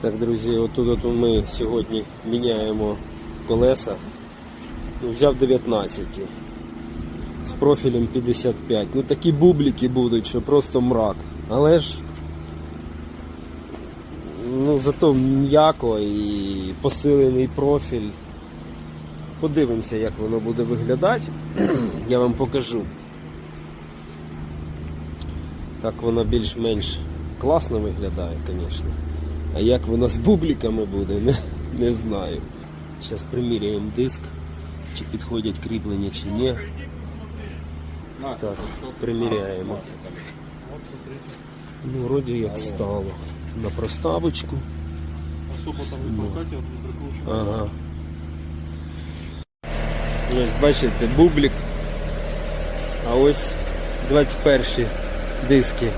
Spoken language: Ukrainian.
Так, друзі, отут от ми сьогодні міняємо колеса. Ну, взяв 19 з профілем 55. Ну такі бубліки будуть, що просто мрак. Але ж ну, зато м'яко і посилений профіль. Подивимося, як воно буде виглядати. Я вам покажу. Так воно більш-менш класно виглядає, звісно. А як воно з бубліками буде, не, не знаю. Зараз приміряємо диск, чи підходять кріплення, чи ні. Так, приміряємо. Ну, вроді як стало. На проставочку. Прикручувати. Ага. Ось бачите, бублік. А ось 21 диски